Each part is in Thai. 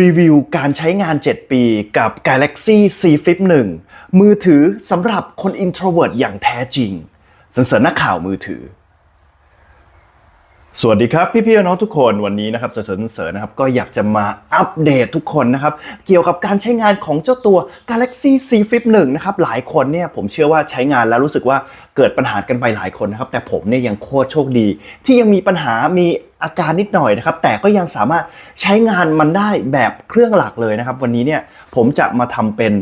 รีวิวการใช้งาน 7 ปีกับ Galaxy C Flip 1 มือถือสำหรับคน introvert อย่างแท้จริงสันเสริญนักข่าวมือถือ สวัสดีครับพี่ๆน้องทุกคนวันนี้นะครับเสริญเสริญนะครับก็อยากจะมาอัปเดตทุกคนนะครับ เกี่ยวกับการใช้งานของเจ้าตัว Galaxy C Flip 1 นะครับ หลายคนเนี่ยผมเชื่อว่าใช้งานแล้วรู้สึกว่าเกิดปัญหากันไปหลายคนนะครับ แต่ผมเนี่ยยังโคตรโชคดี ที่ยังมีปัญหามี อาการนิดหน่อยนะครับแต่ก็ยังสามารถใช้งานมันได้แบบเครื่องหลักเลยนะครับ วันนี้เนี่ยผมจะมาทำเป็น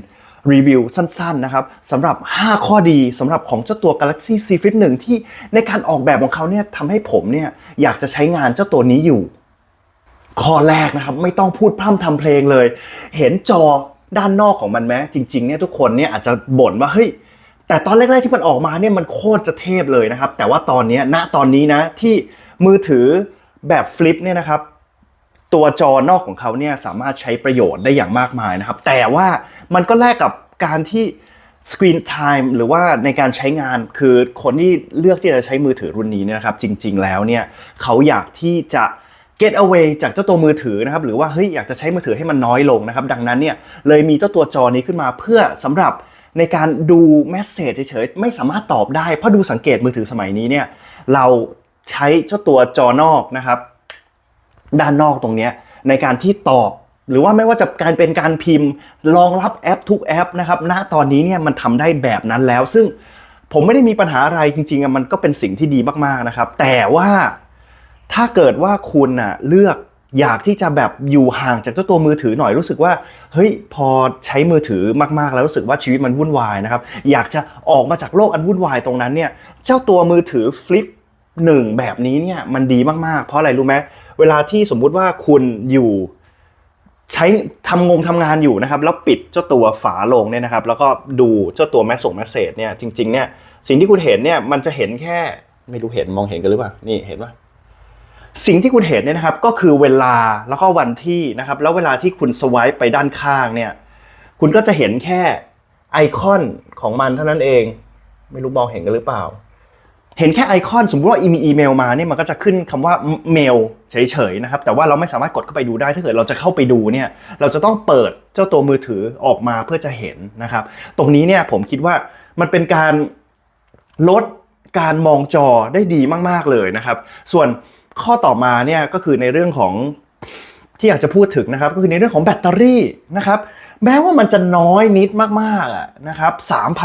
รีวิวสั้นๆนะครับสำหรับ 5 ข้อดีสำหรับของเจ้าตัว Galaxy C Flip 1 ที่ในการออกแบบของเขาเนี่ยทำให้ผมเนี่ยอยากจะใช้งานเจ้าตัวนี้อยู่ ข้อแรกนะครับไม่ต้องพูดพร่ำทำเพลงเลย เห็นจอด้านนอกของมันไหมจริงๆเนี่ยทุกคนเนี่ยอาจจะบ่นว่าเฮ้ยแต่ตอนแรกๆที่มันออกมาเนี่ยมันโคตรจะเทพเลยนะครับ แต่ว่าตอนนี้ณตอนนี้นะที่มือถือ แบบฟลิปเนี่ยนะครับตัวจอนอกของเขาเนี่ยสามารถใช้ประโยชน์ได้อย่างมากมายนะครับ แต่ว่ามันก็แลกกับการที่ Screen Time หรือว่าในการใช้งานคือคนที่เลือกที่จะใช้มือถือรุ่นนี้นะครับ จริง ๆ แล้วเนี่ยเขาอยากที่จะ get away จากเจ้าตัวมือถือนะครับหรือว่าเฮ้ยอยากจะใช้มือถือให้มันน้อยลงนะครับ ดังนั้นเนี่ยเลยมีเจ้าตัวจอนี้ขึ้นมาเพื่อสำหรับในการดูแมสเซจเฉยๆไม่สามารถตอบได้เพราะดูสังเกตมือถือสมัยนี้เนี่ยเรา ใช้เจ้าตัวจอนอกนะครับ ด้านนอกตรงนี้ในการที่ตอบหรือว่าไม่ว่าจะการเป็นการพิมพ์รองรับแอปทุกแอปนะครับณตอนนี้เนี่ยมันทำได้แบบนั้นแล้ว ซึ่งผมไม่ได้มีปัญหาอะไรจริงๆอะมันก็เป็นสิ่งที่ดีมากๆนะครับ แต่ว่าถ้าเกิดว่าคุณน่ะเลือกอยากที่จะแบบอยู่ห่างจากเจ้าตัวมือถือหน่อยรู้สึกว่าเฮ้ยพอใช้มือถือมากๆ แล้วรู้สึกว่าชีวิตมันวุ่นวายนะครับ อยากจะออกมาจากโลกอันวุ่นวายตรงนั้นเนี่ยเจ้าตัวมือถือฟลิป หนึ่งแบบนี้เนี่ยมันดีมากๆ เพราะอะไรรู้ไหมเวลาที่สมมุติว่าคุณอยู่ใช้ทำงงทำงานอยู่นะครับ แล้วปิดเจ้าตัวฝาลงเนี่ยนะครับ แล้วก็ดูเจ้าตัวแมสส่งแมสเซจเนี่ยจริงๆเนี่ยสิ่งที่คุณเห็นเนี่ยมันจะเห็นแค่ไม่รู้เห็นมองเห็นกันหรือเปล่านี่เห็นปะสิ่งที่คุณเห็นเนี่ยนะครับ ก็คือเวลาแล้วก็วันที่นะครับ แล้วเวลาที่คุณสวายไปด้านข้างเนี่ย คุณก็จะเห็นแค่ไอคอนของมันเท่านั้นเอง ไม่รู้มองเห็นกันหรือเปล่า เห็นแค่ไอคอนสมมติว่ามีอีเมลมาเนี่ยมันก็จะขึ้นคำว่าเมลเฉยๆนะครับแต่ว่าเราไม่สามารถกดเข้าไปดูได้ถ้าเกิดเราจะเข้าไปดูเนี่ยเราจะต้องเปิดเจ้าตัวมือถือออกมาเพื่อจะเห็นนะครับตรงนี้เนี่ยผมคิดว่ามันเป็นการลดการมองจอได้ดีมากๆเลยนะครับ ส่วนข้อต่อมาเนี่ยก็คือในเรื่องของ ที่อยากจะพูดถึงนะครับก็คือในเรื่องของแบตเตอรี่นะครับแม้ว่ามันจะน้อยนิดมากๆนะครับ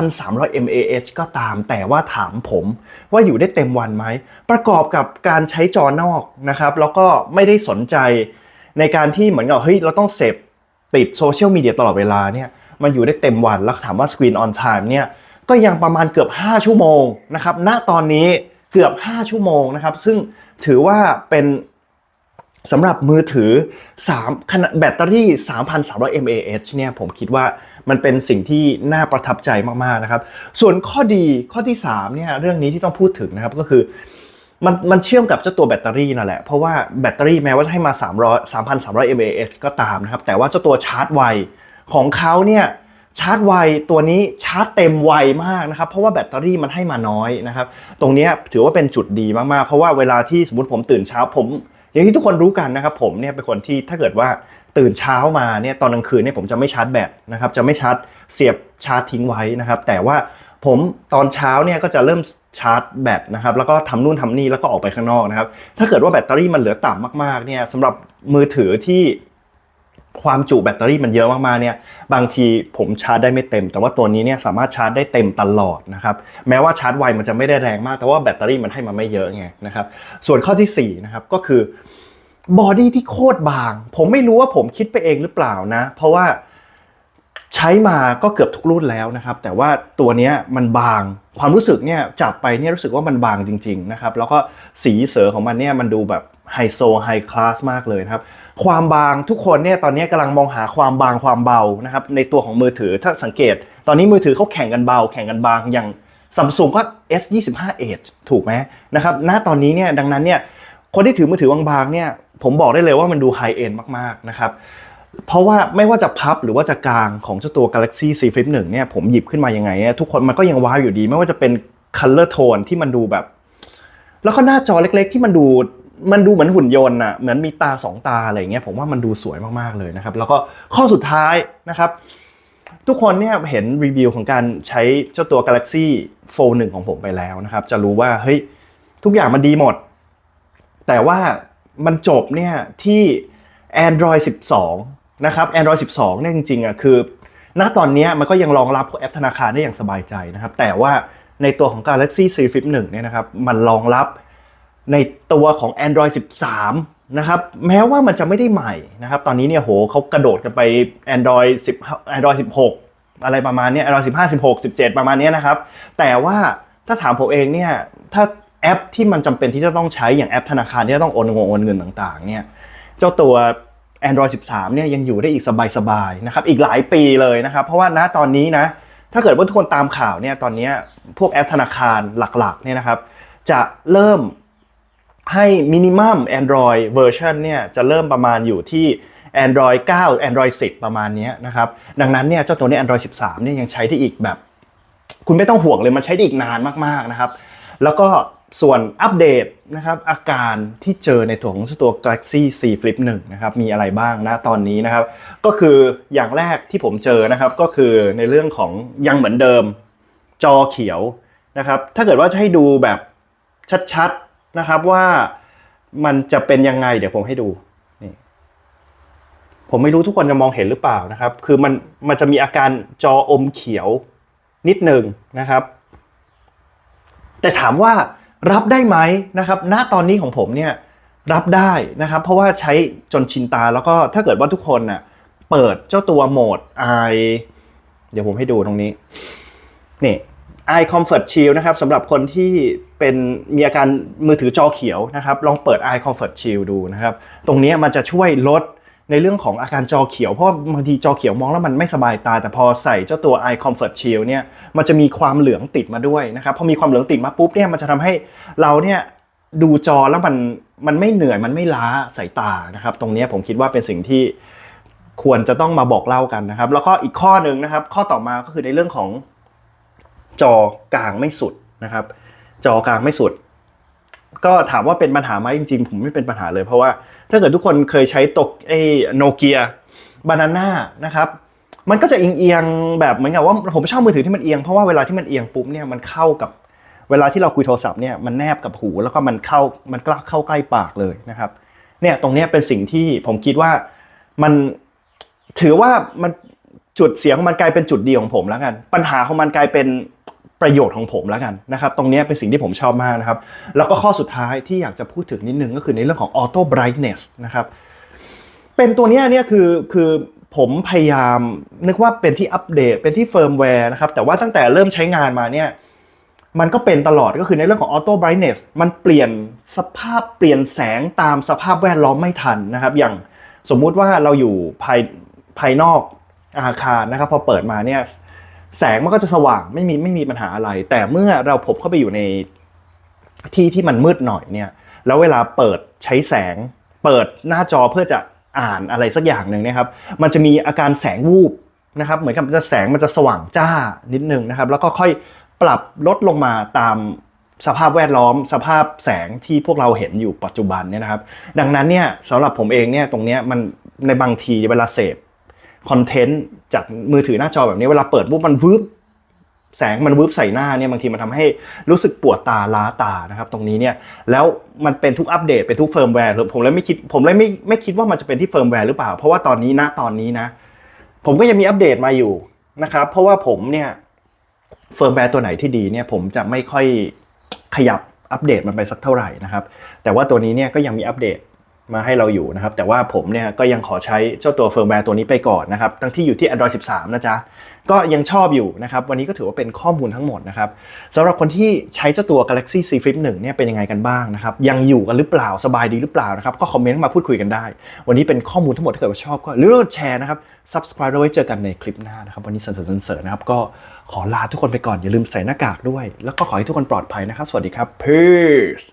3,300 mAh ก็ตาม แต่ว่าถามผมว่าอยู่ได้เต็มวันไหม ประกอบกับการใช้จอนอกนะครับ แล้วก็ไม่ได้สนใจในการที่เหมือนกับเฮ้ยเราต้องเสพติดโซเชียลมีเดียตลอดเวลาเนี่ยมันอยู่ได้เต็มวันแล้วถามว่า Screen on Time เนี่ยก็ยังประมาณเกือบ 5 ชั่วโมงนะครับ ณ ตอนนี้เกือบ 5 ชั่วโมงนะครับ ซึ่งถือว่าเป็น สำหรับมือถือ3ขนาดแบตเตอรี่ 3,300 mAh เนี่ยผมคิดว่ามันเป็นสิ่งที่น่าประทับใจมาก ๆ นะครับ ส่วนข้อดีข้อที่3เนี่ยเรื่องนี้ที่ต้องพูดถึงนะครับก็คือมันมันเชื่อมกับเจ้าตัวแบตเตอรี่นั่นแหละ เพราะว่าแบตเตอรี่แม้ว่าจะให้มา 300 3,300 mAh ก็ตามนะครับ แต่ว่าเจ้าตัวชาร์จไวของเขาเนี่ยชาร์จไวตัวนี้ชาร์จเต็มไวมากนะครับ เพราะว่าแบตเตอรี่มันให้มาน้อยนะครับ ตรงนี้ถือว่าเป็นจุดดีมาก ๆ เพราะว่าเวลาที่สมมติผมตื่นเช้าผม อย่างที่ทุกคนรู้กันนะครับผมเนี่ยเป็นคนที่ถ้าเกิดว่าตื่นเช้ามาเนี่ยตอนกลางคืนเนี่ยผมจะไม่ชาร์จแบตนะครับจะไม่ชาร์จเสียบชาร์จทิ้งไว้นะครับแต่ว่าผมตอนเช้าเนี่ยก็จะเริ่มชาร์จแบตนะครับแล้วก็ทำนู่นทำนี่แล้วก็ออกไปข้างนอกนะครับถ้าเกิดว่าแบตเตอรี่มันเหลือต่ำมากๆเนี่ยสำหรับมือถือที่ ความจุแบตเตอรี่มันเยอะมากๆเนี่ยบางทีผมชาร์จได้ไม่เต็ม แต่ว่าตัวนี้เนี่ยสามารถชาร์จได้เต็มตลอดนะครับแม้ว่าชาร์จไวมันจะไม่ได้แรงมาก แต่ว่าแบตเตอรี่มันให้มาไม่เยอะไงนะครับส่วนข้อที่4นะครับก็คือบอดี้ที่โคตรบาง ผมไม่รู้ว่าผมคิดไปเองหรือเปล่านะ เพราะว่าใช้มาก็เกือบทุกรุ่นแล้วนะครับ แต่ว่าตัวนี้มันบางความรู้สึกเนี่ยจับไปเนี่ยรู้สึกว่ามันบางจริง ๆนะครับ แล้วก็สีเสือของมันเนี่ยมันดูแบบไฮโซไฮคลาสมากเลยครับ ความบางทุกคนเนี่ยตอนนี้กำลังมองหาความบางความเบานะครับในตัวของมือถือถ้าสังเกต ตอนนี้มือถือเขาแข่งกันเบา แข่งกันบางอย่างซัมซุงก็ S25 Edge ถูกไหมนะครับณตอนนี้เนี่ยดังนั้นเนี่ยคนที่ถือมือถือบางๆเนี่ยผมบอกได้เลยว่ามันดูไฮเอ็นมากๆนะครับเพราะว่าไม่ว่าจะพับหรือว่าจะกลางของเจ้าตัว Galaxy C Flip 1เนี่ยผมหยิบขึ้นมายังไงเนี่ยทุกคนมันก็ยังว้าวอยู่ดี ไม่ว่าจะเป็น color tone ที่มันดูแบบ แล้วก็หน้าจอเล็กๆ ที่มันดู มันดูเหมือนหุ่นยนต์อะเหมือนมีตาสองตาอะไรอย่างเงี้ยผมว่ามันดูสวยมากๆเลยนะครับ แล้วก็ข้อสุดท้ายนะครับ ทุกคนเนี่ยเห็นรีวิวของการใช้เจ้าตัว Galaxy Fold 1ของผมไปแล้วนะครับ จะรู้ว่าเฮ้ยทุกอย่างมันดีหมด แต่ว่ามันจบเนี่ยที่ Android 12 นะครับ Android 12 เนี่ยจริงๆอะคือ ณตอนนี้มันก็ยังรองรับพวกแอปธนาคารได้อย่างสบายใจนะครับ แต่ว่าในตัวของ Galaxy Z Flip 1เนี่ยนะครับมันรองรับ ในตัวของ Android 13 นะครับ แม้ว่ามันจะไม่ได้ใหม่นะครับ ตอนนี้เนี่ยโหเขากระโดดกันไป Android 10 Android 16 อะไรประมาณเนี้ย Android 15 16 17 ประมาณนี้นะครับ แต่ว่าถ้าถามผมเองเนี่ย ถ้าแอปที่มันจำเป็นที่จะต้องใช้อย่างแอปธนาคารที่จะต้องโอนเงินโอนเงินต่างๆ เนี่ย เจ้าตัว Android 13 เนี่ยยังอยู่ได้อีกสบายๆนะครับ อีกหลายปีเลยนะครับ เพราะว่าณตอนนี้นะ ถ้าเกิดว่าทุกคนตามข่าวเนี่ย ตอนนี้พวกแอปธนาคารหลักๆ เนี่ยนะครับ จะเริ่ม ให้มินิมัม Android เวอร์ชันเนี่ยจะเริ่มประมาณอยู่ที่ Android 9 Android 10 ประมาณนี้นะครับ ดังนั้นเนี่ยเจ้าตัวนี้ Android 13เนี่ยยังใช้ได้อีกแบบ คุณไม่ต้องห่วงเลยมันใช้ได้อีกนานมากๆนะครับ แล้วก็ส่วนอัปเดตนะครับอาการที่เจอในตัวของตัว Galaxy Z Flip 1นะครับมีอะไรบ้างนะตอนนี้นะครับ ก็คืออย่างแรกที่ผมเจอนะครับก็คือในเรื่องของยังเหมือนเดิมจอเขียวนะครับถ้าเกิดว่าจะให้ดูแบบชัดๆ นะครับว่ามันจะเป็นยังไง เดี๋ยวผมให้ดูนี่ผมไม่รู้ทุกคนจะมองเห็นหรือเปล่านะครับ คือมันมันจะมีอาการจออมเขียวนิดหนึ่งนะครับ แต่ถามว่ารับได้ไหมนะครับ ณตอนนี้ของผมเนี่ยรับได้นะครับ เพราะว่าใช้จนชินตาแล้วก็ถ้าเกิดว่าทุกคนน่ะเปิดเจ้าตัวโหมด i เดี๋ยวผมให้ดูตรงนี้นี่ i comfort shield นะครับสำหรับคนที่เป็นมีอาการมือถือจอเขียวนะครับ ลองเปิด i comfort shield ดูนะครับ ตรงนี้มันจะช่วยลดในเรื่องของอาการจอเขียว เพราะบางทีจอเขียวมองแล้วมันไม่สบายตา แต่พอใส่เจ้าตัว i comfort shield เนี่ยมันจะมีความเหลืองติดมาด้วยนะครับพอมีความเหลืองติดมาปุ๊บเนี่ยมันจะทำให้เราเนี่ยดูจอแล้วมันมันไม่เหนื่อยมันไม่ล้าสายตานะครับ ตรงนี้ผมคิดว่าเป็นสิ่งที่ควรจะต้องมาบอกเล่ากันนะครับ แล้วก็อีกข้อหนึ่งนะครับ ข้อต่อมาก็คือในเรื่องของ จอกลางไม่สุดนะครับ จอกลางไม่สุด ก็ถามว่าเป็นปัญหาไหมจริงๆ ผมไม่เป็นปัญหาเลยเพราะว่า ถ้าเกิดทุกคนเคยใช้ตกไอ้โนเกียบานาน่านะครับมันก็จะเอียงๆแบบเหมือนกับว่าผมชอบมือถือที่มันเอียงเพราะว่าเวลาที่มันเอียงปุ๊บเนี่ยมันเข้ากับเวลาที่เราคุยโทรศัพท์เนี่ยมันแนบกับหูแล้วก็มันเข้ามันกล้าเข้าใกล้ปากเลยนะครับ เนี่ยตรงนี้เป็นสิ่งที่ผมคิดว่ามันถือว่ามัน จุดเสียงของมันกลายเป็นจุดดีของผมแล้วกัน ปัญหาของมันกลายเป็นประโยชน์ของผมแล้วกันนะครับ ตรงนี้เป็นสิ่งที่ผมชอบมากนะครับ แล้วก็ข้อสุดท้ายที่อยากจะพูดถึงนิดนึงก็คือในเรื่องของ auto brightness นะครับ เป็นตัวเนี้ยเนี่ยคือคือผมพยายามนึกว่าเป็นที่อัปเดตเป็นที่เฟิร์มแวร์นะครับ แต่ว่าตั้งแต่เริ่มใช้งานมาเนี่ยมันก็เป็นตลอดก็คือในเรื่องของ auto brightness มันเปลี่ยนสภาพเปลี่ยนแสงตามสภาพแวดล้อมไม่ทันนะครับ อย่างสมมุติว่าเราอยู่ภายภายนอก อาคารนะครับพอเปิดมาเนี่ยแสงมันก็จะสว่างไม่มีไม่มีปัญหาอะไร แต่เมื่อเราพบเข้าไปอยู่ในที่ที่มันมืดหน่อยเนี่ยแล้วเวลาเปิดใช้แสง เปิดหน้าจอเพื่อจะอ่านอะไรสักอย่างหนึ่งนะครับ มันจะมีอาการแสงวูบนะครับเหมือนกับจะแสงมันจะสว่างจ้านิดนึงนะครับ แล้วก็ค่อยปรับลดลงมาตามสภาพแวดล้อม สภาพแสงที่พวกเราเห็นอยู่ปัจจุบันเนี่ยนะครับ ดังนั้นเนี่ยสำหรับผมเองเนี่ยตรงเนี้ยมันในบางทีเวลาเสพ คอนเทนต์จากมือถือหน้าจอแบบนี้เวลาเปิดปุ๊บมันวืบแสงมันวืบใส่หน้าเนี่ยบางทีมันทำให้รู้สึกปวดตาล้าตานะครับตรงนี้เนี่ยแล้วมันเป็นทุกอัปเดตเป็นทุกเฟิร์มแวร์ผมเลยไม่คิดผมเลยไม่ไม่คิดว่ามันจะเป็นที่เฟิร์มแวร์หรือเปล่า เพราะว่าตอนนี้นะตอนนี้นะ ผมก็ยังมีอัปเดตมาอยู่นะครับเพราะว่าผมเนี่ยเฟิร์มแวร์ตัวไหนที่ดีเนี่ยผมจะไม่ค่อยขยับอัปเดตมันไปสักเท่าไหร่นะครับแต่ว่าตัวนี้เนี่ยก็ยังมีอัปเดต มาให้เราอยู่นะครับ แต่ว่าผมเนี่ยก็ยังขอใช้เจ้าตัวเฟิร์มแวร์ตัวนี้ไปก่อนนะครับทั้งที่อยู่ที่ Android 13 นะจ๊ะ ก็ยังชอบอยู่นะครับ วันนี้ก็ถือว่าเป็นข้อมูลทั้งหมดนะครับสำหรับคนที่ใช้เจ้าตัว Galaxy Z Flip 1เนี่ยเป็นยังไงกันบ้างนะครับ ยังอยู่กันหรือเปล่า สบายดีหรือเปล่านะครับ ก็คอมเมนต์มาพูดคุยกันได้ วันนี้เป็นข้อมูลทั้งหมดถ้าเกิดว่าชอบก็หรือแชร์นะครับ subscribe แล้วไว้เจอกันในคลิปหน้านะครับ วันนี้เสริญเสริญนะครับ ก็ขอลาทุกคนไปก่อน อย่าลืมใส่หน้ากากด้วย แล้วก็ขอให้ทุกคนปลอดภัยนะครับ สวัสดีครับ peace